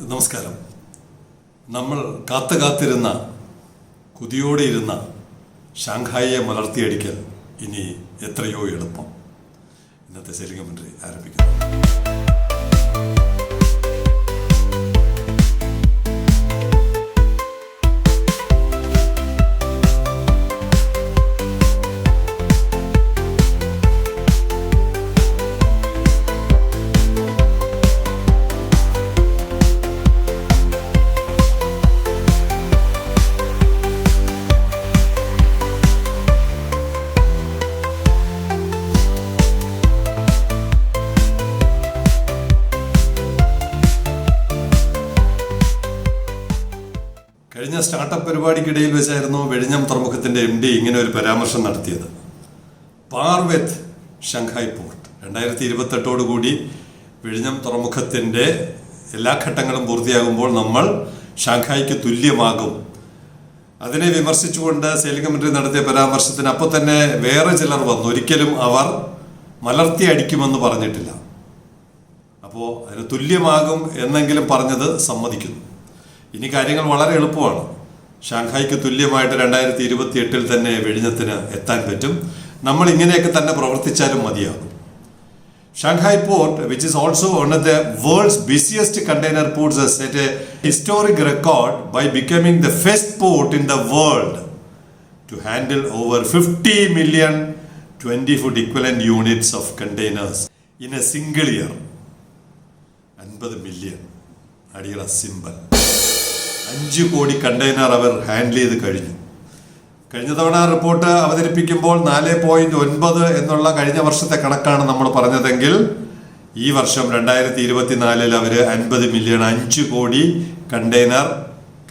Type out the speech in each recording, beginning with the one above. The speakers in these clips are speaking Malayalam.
നമസ്കാരം. നമ്മൾ കാത്തു കാത്തിരുന്ന കുതിയോടെ ഇരുന്ന ഷാങ്ഹായിയെ മലർത്തിയടിക്കൽ ഇനി എത്രയോ എളുപ്പം. ഇന്നത്തെ ശരിക്കും ആരംഭിക്കുന്നു. കഴിഞ്ഞ സ്റ്റാർട്ടപ്പ് പരിപാടിക്കിടയിൽ വെച്ചായിരുന്നു വെഴിഞ്ഞം തുറമുഖത്തിന്റെ എം ഡി ഇങ്ങനെ ഒരു പരാമർശം നടത്തിയത്. പാർവെത്ത് ഷംഘായ് പോർട്ട്. രണ്ടായിരത്തി ഇരുപത്തെട്ടോടുകൂടി വെഴിഞ്ഞം തുറമുഖത്തിന്റെ എല്ലാ ഘട്ടങ്ങളും പൂർത്തിയാകുമ്പോൾ നമ്മൾ ഷാങ്ഹായ്ക്ക് തുല്യമാകും. അതിനെ വിമർശിച്ചുകൊണ്ട് സെയിലിംഗ് കമ്മിറ്റി നടത്തിയ പരാമർശത്തിന് അപ്പോൾ തന്നെ വേറെ ചിലർ വന്നു. ഒരിക്കലും അവർ മലർത്തി അടിക്കുമെന്ന് പറഞ്ഞിട്ടില്ല. അപ്പോൾ അതിന് തുല്യമാകും എന്നെങ്കിലും പറഞ്ഞത് സമ്മതിക്കുന്നു. ഇനി കാര്യങ്ങൾ വളരെ എളുപ്പമാണ്. ഷാങ്ഹായ്ക്ക് തുല്യമായിട്ട് രണ്ടായിരത്തി ഇരുപത്തി എട്ടിൽ തന്നെ വെടിഞ്ഞത്തിന് എത്താൻ പറ്റും. നമ്മൾ ഇങ്ങനെയൊക്കെ തന്നെ പ്രവർത്തിച്ചാലും മതിയാകും. Shanghai port which is also one of the world's busiest container ports has set a historic record by becoming the first port in the world to handle over 50 million 20 foot units of containers in a single year. അൻപത് മില്യൺ അടിയറ സിമ്പൽ അഞ്ച് കോടി കണ്ടെയ്നർ അവർ ഹാൻഡിൽ ചെയ്ത് കഴിഞ്ഞു. കഴിഞ്ഞ തവണ റിപ്പോർട്ട് അവതരിപ്പിക്കുമ്പോൾ നാല് പോയിന്റ് ഒൻപത് എന്നുള്ള കഴിഞ്ഞ വർഷത്തെ കണക്കാണ് നമ്മൾ പറഞ്ഞതെങ്കിൽ ഈ വർഷം രണ്ടായിരത്തി ഇരുപത്തിനാലിൽ അവർ അൻപത് മില്യൺ അഞ്ച് കോടി കണ്ടെയ്നർ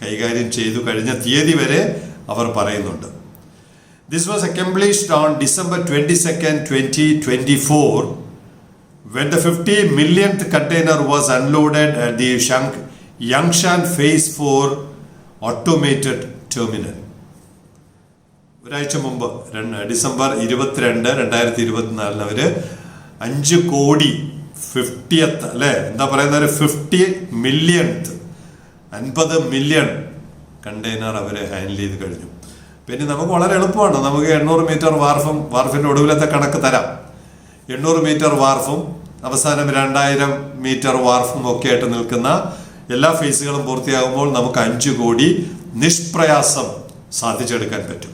കൈകാര്യം ചെയ്തു കഴിഞ്ഞ തീയതി വരെ അവർ പറയുന്നുണ്ട്. This was accomplished on December twenty second twenty twenty four when the 50 millionth container was unloaded at the Shank, Yangshan Phase 4 automated terminal. ഒരാഴ്ച മുമ്പ് ഡിസംബർ ഇരുപത്തിരണ്ട് രണ്ടായിരത്തി ഇരുപത്തിനാലിന് അവർ അഞ്ച് കോടി ഫിഫ്റ്റിയത്ത് അല്ലെ? എന്താ പറയുന്ന ഒരു ഫിഫ്റ്റി മില്യൺത്ത് അൻപത് മില്യൺ കണ്ടെയ്നർ അവർ ഹാൻഡിൽ ചെയ്ത് കഴിഞ്ഞു. പിന്നെ നമുക്ക് വളരെ എളുപ്പമാണ്. നമുക്ക് എണ്ണൂറ് മീറ്റർ വാർഫും വാർഫിന്റെ ഒടുവിലത്തെ കണക്ക് തരാം. എണ്ണൂറ് മീറ്റർ വാർഫും അവസാനം രണ്ടായിരം മീറ്റർ വാർഫും ഒക്കെ ആയിട്ട് നിൽക്കുന്ന എല്ലാ ഫേസുകളും പൂർത്തിയാകുമ്പോൾ നമുക്ക് അഞ്ചു കോടി നിഷ്പ്രയാസം സാധിച്ചെടുക്കാൻ പറ്റും.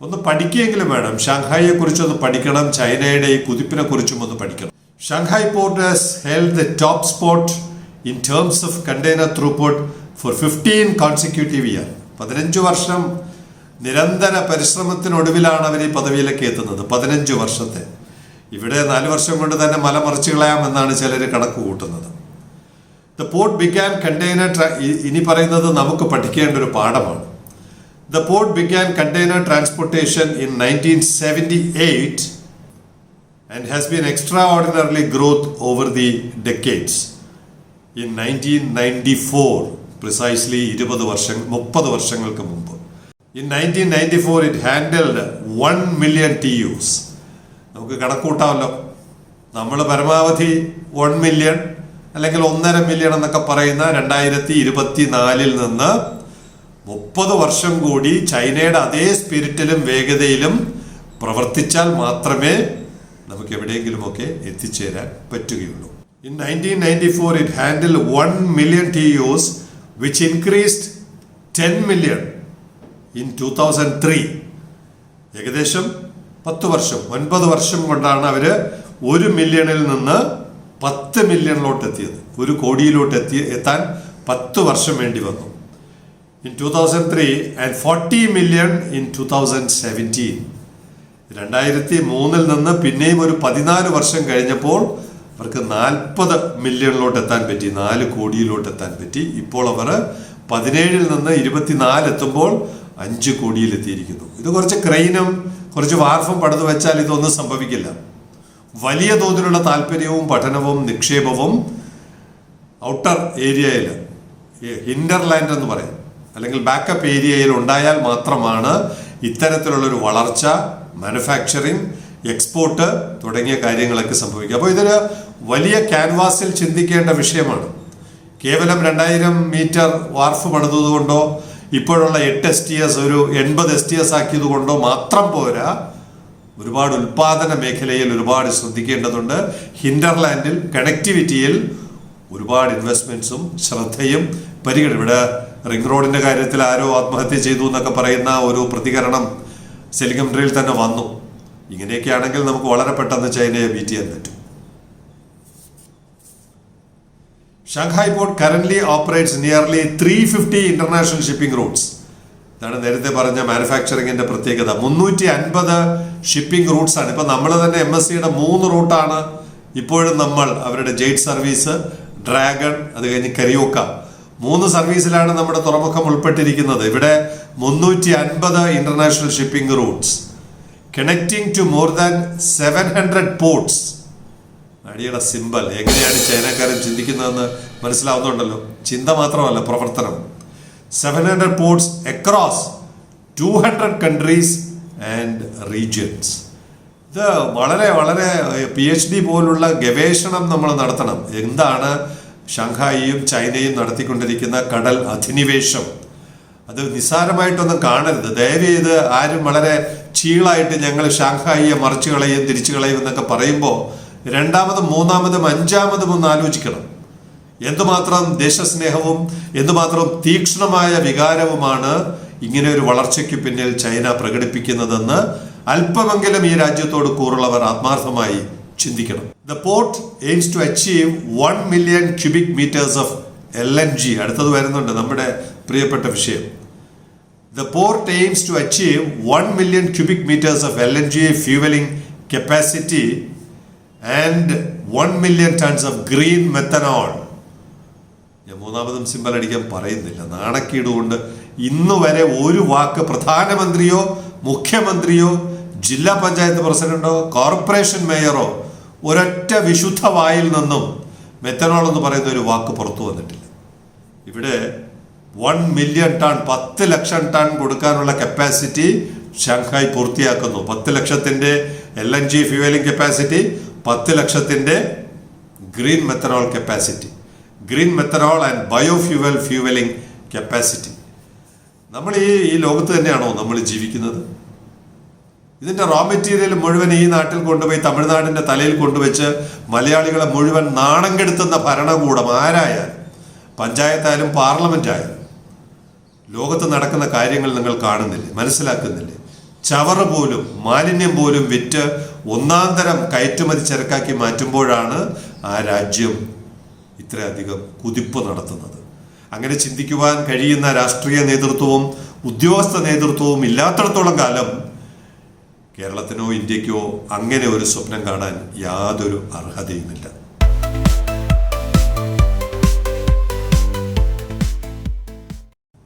ഒന്ന് പഠിക്കുകയെങ്കിലും വേണം. ഷാങ്ഹായിയെ കുറിച്ചൊന്ന് പഠിക്കണം. ചൈനയുടെ ഈ കുതിപ്പിനെ കുറിച്ചും ഒന്ന് പഠിക്കണം. Shanghai port has held the top spot in terms of container throughput for fifteen consecutive year. പതിനഞ്ച് വർഷം നിരന്തര പരിശ്രമത്തിനൊടുവിലാണ് അവർ ഈ പദവിയിലേക്ക് എത്തുന്നത്. പതിനഞ്ച് വർഷത്തെ. ഇവിടെ നാല് വർഷം കൊണ്ട് തന്നെ മല മറിച്ചു കളയാമെന്നാണ് ചിലർ കണക്ക് കൂട്ടുന്നത്. ദ പോർട്ട് ബിഗാൻ കണ്ടെയ്നർ ഇനി പറയുന്നത് നമുക്ക് പഠിക്കേണ്ട ഒരു പാഠമാണ്. The port began container transportation in nineteen seventy eight and has been extraordinarily growth over the decades in nineteen ninety four precisely ഇരുപത് വർഷം മുപ്പത് വർഷങ്ങൾക്ക് മുമ്പ്. In nineteen ninety four it handled one million TEUs നമുക്ക് കണക്കൂട്ടാമല്ലോ. നമ്മൾ പരമാവധി വൺ മില്യൺ അല്ലെങ്കിൽ ഒന്നര മില്യൺ എന്നൊക്കെ പറയുന്ന രണ്ടായിരത്തി ഇരുപത്തി നാലിൽ നിന്ന് മുപ്പത് വർഷം കൂടി ചൈനയുടെ അതേ സ്പിരിറ്റിലും വേഗതയിലും പ്രവർത്തിച്ചാൽ മാത്രമേ നമുക്ക് എവിടെയെങ്കിലുമൊക്കെ എത്തിച്ചേരാൻ പറ്റുകയുള്ളൂ. In nineteen ninety four it handle one million TEUs which increased ten million in two thousand three ഏകദേശം പത്ത് വർഷം ഒൻപത് വർഷം കൊണ്ടാണ് അവർ ഒരു മില്യണിൽ നിന്ന് പത്ത് മില്യണിലോട്ട് എത്തിയത് ഒരു കോടിയിലോട്ട് എത്തി എത്താൻ പത്ത് വർഷം വേണ്ടി വന്നു. In two thousand three and forty million in two thousand seventeen രണ്ടായിരത്തി മൂന്നിൽ നിന്ന് പിന്നെയും ഒരു പതിനാല് വർഷം കഴിഞ്ഞപ്പോൾ അവർക്ക് നാൽപ്പത് മില്യണിലോട്ട് എത്താൻ പറ്റി നാല് കോടിയിലോട്ട് എത്താൻ പറ്റി. ഇപ്പോൾ അവർ പതിനേഴിൽ നിന്ന് ഇരുപത്തിനാല് എത്തുമ്പോൾ അഞ്ച് കോടിയിൽ എത്തിയിരിക്കുന്നു ഇത് കുറച്ച് ക്രെയിനും കുറച്ച് വാർഫും പടുത്തു വെച്ചാൽ ഇതൊന്നും സംഭവിക്കില്ല. വലിയ തോതിലുള്ള താല്പര്യവും പഠനവും നിക്ഷേപവും ഔട്ടർ ഏരിയയിൽ ഹിൻഡർലാൻഡ് എന്ന് പറയും. അല്ലെങ്കിൽ ബാക്കപ്പ് ഏരിയയിൽ ഉണ്ടായാൽ മാത്രമാണ് ഇത്തരത്തിലുള്ളൊരു വളർച്ച മാനുഫാക്ചറിങ് എക്സ്പോർട്ട് തുടങ്ങിയ കാര്യങ്ങളൊക്കെ സംഭവിക്കുക. അപ്പോൾ ഇതൊരു വലിയ ക്യാൻവാസിൽ ചിന്തിക്കേണ്ട വിഷയമാണ്. കേവലം രണ്ടായിരം മീറ്റർ വാർഫ് പണിതുകൊണ്ടോ ഇപ്പോഴുള്ള എട്ട് എസ് ടി എസ് ഒരു എൺപത് എസ് ടി എസ് മാത്രം പോരാ ഒരുപാട് ഉൽപാദന മേഖലയിൽ ഒരുപാട് ശ്രദ്ധിക്കേണ്ടതുണ്ട്. ഹിൻഡർലാൻഡിൽ കണക്ടിവിറ്റിയിൽ ഒരുപാട് ഇൻവെസ്റ്റ്മെന്റ്സും ശ്രദ്ധയും പരിഗണന ഇവിടെ റിംഗ് റോഡിന്റെ കാര്യത്തിൽ ആരോ ആത്മഹത്യ ചെയ്തു എന്നൊക്കെ പറയുന്ന ഒരു പ്രതികരണം സെലിഗംട്രിയിൽ തന്നെ വന്നു. ഇങ്ങനെയൊക്കെ ആണെങ്കിൽ നമുക്ക് വളരെ പെട്ടെന്ന് ചൈനയെ ബീറ്റ് ചെയ്യാൻ പറ്റും. Shanghai port current operates nearly three fifty international shipping routes ഇതാണ് നേരത്തെ പറഞ്ഞ മാനുഫാക്ചറിങ്ങിന്റെ പ്രത്യേകത. മുന്നൂറ്റി അൻപത് ഷിപ്പിംഗ് റൂട്ട്സ് ആണ്. ഇപ്പൊ നമ്മൾ തന്നെ എം എസ് സിയുടെ മൂന്ന് റൂട്ടാണ് ഇപ്പോഴും നമ്മൾ അവരുടെ ജെയ്റ്റ് സർവീസ് ഡ്രാഗൺ അത് കഴിഞ്ഞ് കരിയോക്ക. മൂന്ന് സർവീസിലാണ് നമ്മുടെ തുറമുഖം ഉൾപ്പെട്ടിരിക്കുന്നത്. ഇവിടെ മുന്നൂറ്റി അൻപത് international shipping routes connecting to more than seven hundred ports അടിയുടെ സിമ്പൽ എങ്ങനെയാണ് ചൈനക്കാരൻ ചിന്തിക്കുന്നതെന്ന് മനസ്സിലാവുന്നുണ്ടല്ലോ. ചിന്ത മാത്രമല്ല പ്രവർത്തനം. Seven hundred ports across two hundred countries and regions ഇത് വളരെ വളരെ പി എച്ച് ഡി പോലുള്ള ഗവേഷണം നമ്മൾ നടത്തണം. എന്താണ് ഷാങ്ഹായിയും ചൈനയും നടത്തിക്കൊണ്ടിരിക്കുന്ന കടൽ അധിനിവേശം? അത് നിസ്സാരമായിട്ടൊന്നും കാണരുത്. ദയവ് ചെയ്ത് ആരും വളരെ ചീളായിട്ട് ഞങ്ങൾ ഷാങ്ഹായിയെ മറിച്ചു കളയും തിരിച്ചു കളയും എന്നൊക്കെ പറയുമ്പോൾ രണ്ടാമതും മൂന്നാമതും അഞ്ചാമതും ഒന്ന് ആലോചിക്കണം. എന്തുമാത്രം ദേശസ്നേഹവും എന്തുമാത്രം തീക്ഷ്ണമായ വികാരവുമാണ് ഇങ്ങനെ ഒരു വളർച്ചയ്ക്ക് പിന്നിൽ ചൈന പ്രകടിപ്പിക്കുന്നതെന്ന് അല്പമെങ്കിലും ഈ രാജ്യത്തോട് കൂറുള്ളവർ ആത്മാർത്ഥമായി ചിന്തിക്കണം. The port aims to achieve one million cubic metres of L N G അടുത്തത് വരുന്നുണ്ട് നമ്മുടെ പ്രിയപ്പെട്ട വിഷയം. The port aims to achieve one million cubic metres of L N G fuelling capacity and one million tons of green methanol ഞാൻ മൂന്നാമതും സിമ്പൽ അടിക്കാൻ പറയുന്നില്ല. നാണക്കീട് കൊണ്ട് ഇന്ന് വരെ ഒരു വാക്ക് പ്രധാനമന്ത്രിയോ മുഖ്യമന്ത്രിയോ ജില്ലാ പഞ്ചായത്ത് പ്രസിഡന്റോ കോർപ്പറേഷൻ മേയറോ ഒരൊറ്റ വിശുദ്ധ വായിൽ നിന്നും മെത്തനോൾ എന്ന് പറയുന്ന ഒരു വാക്ക് പുറത്തു വന്നിട്ടില്ല. ഇവിടെ വൺ മില്യൺ ടൺ പത്ത് ലക്ഷം ടൺ കൊടുക്കാനുള്ള കപ്പാസിറ്റി ഷാങ്ഹായ് പൂർത്തിയാക്കുന്നു. പത്ത് ലക്ഷത്തിന്റെ L N G fuelling capacity പത്ത് ലക്ഷത്തിന്റെ green methanol capacity green methanol and biofuel fuelling capacity നമ്മൾ ഈ ഈ ലോകത്ത് തന്നെയാണോ നമ്മൾ ജീവിക്കുന്നത്? ഇതിന്റെ റോ മെറ്റീരിയൽ മുഴുവൻ ഈ നാട്ടിൽ കൊണ്ടുപോയി തമിഴ്നാടിന്റെ തലയിൽ കൊണ്ടുവച്ച് മലയാളികളെ മുഴുവൻ നാണം കെടുത്തുന്ന ഭരണകൂടം ആരായാലും പഞ്ചായത്തായാലും പാർലമെന്റ് ആയാലും ലോകത്ത് നടക്കുന്ന കാര്യങ്ങൾ നിങ്ങൾ കാണുന്നില്ലേ മനസ്സിലാക്കുന്നില്ലേ? ചവറ് പോലും മാലിന്യം പോലും വിറ്റ് ഒന്നാം തരം കയറ്റുമതി ചരക്കാക്കി മാറ്റുമ്പോഴാണ് ആ രാജ്യം ഇത്രയധികം കുതിപ്പ് നടത്തുന്നത്. അങ്ങനെ ചിന്തിക്കുവാൻ കഴിയുന്ന രാഷ്ട്രീയ നേതൃത്വവും ഉദ്യോഗസ്ഥ നേതൃത്വവും ഇല്ലാത്തടത്തോളം കാലം കേരളത്തിനോ ഇന്ത്യക്കോ അങ്ങനെ ഒരു സ്വപ്നം കാണാൻ യാതൊരു അർഹതയുമില്ല.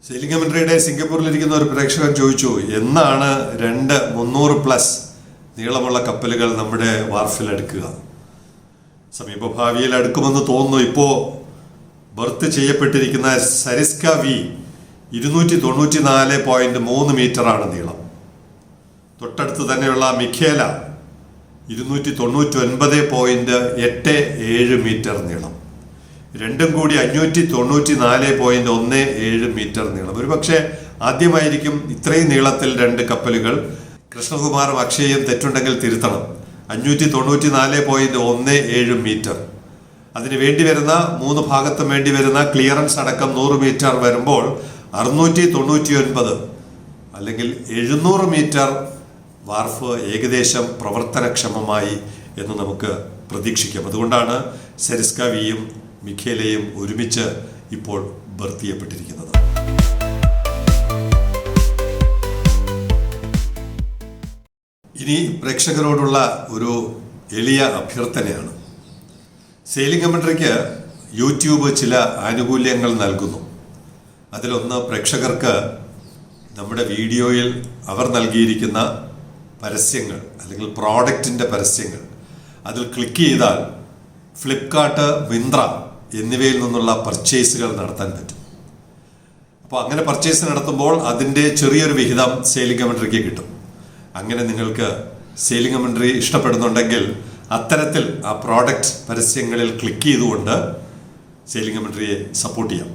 ശൈലിംഗമന്ത്രിയുടെ സിംഗപ്പൂരിലിരിക്കുന്ന ഒരു പ്രേക്ഷകൻ ചോദിച്ചു എന്നാണ് രണ്ട് മുന്നൂറ് പ്ലസ് നീളമുള്ള കപ്പലുകൾ നമ്മുടെ വാർഫിൽ അടുക്കുക? സമീപഭാവിയിൽ അടുക്കുമെന്ന് തോന്നുന്നു. ഇപ്പോ ബർത്ത് ചെയ്യപ്പെട്ടിരിക്കുന്ന സരിസ്ക വി ഇരുന്നൂറ്റി തൊണ്ണൂറ്റി നാല് പോയിന്റ് മൂന്ന് മീറ്ററാണ് നീളം. തൊട്ടടുത്ത് തന്നെയുള്ള മിഖേല ഇരുന്നൂറ്റി തൊണ്ണൂറ്റി ഒൻപത് പോയിന്റ് എട്ട് ഏഴ് മീറ്റർ നീളം. രണ്ടും കൂടി അഞ്ഞൂറ്റി തൊണ്ണൂറ്റി നാല് പോയിന്റ് ഒന്ന് ഏഴ് മീറ്റർ നീളം. ഒരു പക്ഷേ ആദ്യമായിരിക്കും ഇത്രയും നീളത്തിൽ രണ്ട് കപ്പലുകൾ. കൃഷ്ണകുമാറും അക്ഷയും തെറ്റുണ്ടെങ്കിൽ തിരുത്തണം. അഞ്ഞൂറ്റി തൊണ്ണൂറ്റി നാല് പോയിന്റ് ഒന്ന് ഏഴ് മീറ്റർ. അതിന് വേണ്ടി വരുന്ന മൂന്ന് ഭാഗത്തും വേണ്ടി വരുന്ന ക്ലിയറൻസ് അടക്കം നൂറ് മീറ്റർ വരുമ്പോൾ അറുന്നൂറ്റി തൊണ്ണൂറ്റി ഒൻപത് അല്ലെങ്കിൽ എഴുന്നൂറ് മീറ്റർ വാർഫ് ഏകദേശം പ്രവർത്തനക്ഷമമായി എന്ന് നമുക്ക് പ്രതീക്ഷിക്കാം. അതുകൊണ്ടാണ് സെരിസ്കവിയും മിഖേലയും ഒരുമിച്ച് ഇപ്പോൾ ബർത്ത് ഇനി പ്രേക്ഷകരോടുള്ള ഒരു എളിയ അഭ്യർത്ഥനയാണ്. സെയിലിംഗ് കമൻട്രിക്ക് യൂട്യൂബ് ചില ആനുകൂല്യങ്ങൾ നൽകുന്നു. അതിലൊന്ന് പ്രേക്ഷകർക്ക് നമ്മുടെ വീഡിയോയിൽ അവർ നൽകിയിരിക്കുന്ന പരസ്യങ്ങൾ അല്ലെങ്കിൽ പ്രോഡക്റ്റിന്റെ പരസ്യങ്ങൾ. അതിൽ ക്ലിക്ക് ചെയ്താൽ ഫ്ലിപ്കാർട്ട് മിന്ത്ര എന്നിവയിൽ നിന്നുള്ള പർച്ചേസുകൾ നടത്താൻ പറ്റും. അപ്പോൾ അങ്ങനെ പർച്ചേസ് നടത്തുമ്പോൾ അതിന്റെ ചെറിയൊരു വിഹിതം സെയിലിംഗ് കമൻട്രിക്ക് കിട്ടും. അങ്ങനെ നിങ്ങൾക്ക് സെയിലിംഗ് കമൻട്രി ഇഷ്ടപ്പെടുന്നുണ്ടെങ്കിൽ അത്തരത്തിൽ ആ പ്രോഡക്റ്റ് പരസ്യങ്ങളിൽ ക്ലിക്ക് ചെയ്തുകൊണ്ട് സെയിലിംഗ് കമൻട്രിയെ സപ്പോർട്ട് ചെയ്യാം.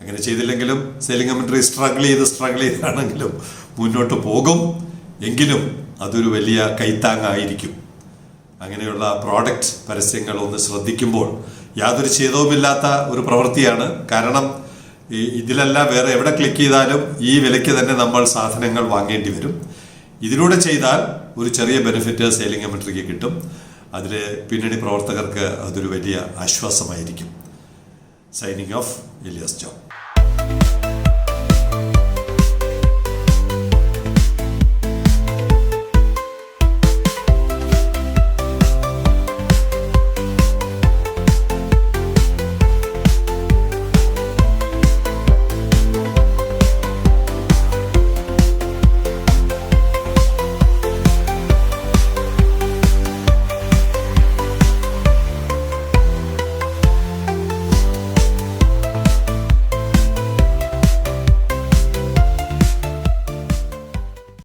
അങ്ങനെ ചെയ്തില്ലെങ്കിലും സെയിലിംഗ് കമൻട്രി സ്ട്രഗിൾ ചെയ്ത് സ്ട്രഗിൾ ചെയ്താണെങ്കിലും മുന്നോട്ട് പോകും. എങ്കിലും അതൊരു വലിയ കൈത്താങ്ങായിരിക്കും. അങ്ങനെയുള്ള പ്രോഡക്റ്റ് പരസ്യങ്ങൾ ഒന്ന് ശ്രദ്ധിക്കുമ്പോൾ യാതൊരു ഛേദവുമില്ലാത്ത ഒരു പ്രവൃത്തിയാണ്. കാരണം ഈ ഇതിലല്ല വേറെ എവിടെ ക്ലിക്ക് ചെയ്താലും ഈ വിലയ്ക്ക് തന്നെ നമ്മൾ സാധനങ്ങൾ വാങ്ങേണ്ടി വരും. ഇതിലൂടെ ചെയ്താൽ ഒരു ചെറിയ ബെനിഫിറ്റ് സെയിലിംഗ് കമൻട്രിക്ക് കിട്ടും. അതിൽ പിന്നണി പ്രവർത്തകർക്ക് അതൊരു വലിയ ആശ്വാസമായിരിക്കും. Signing off Elias John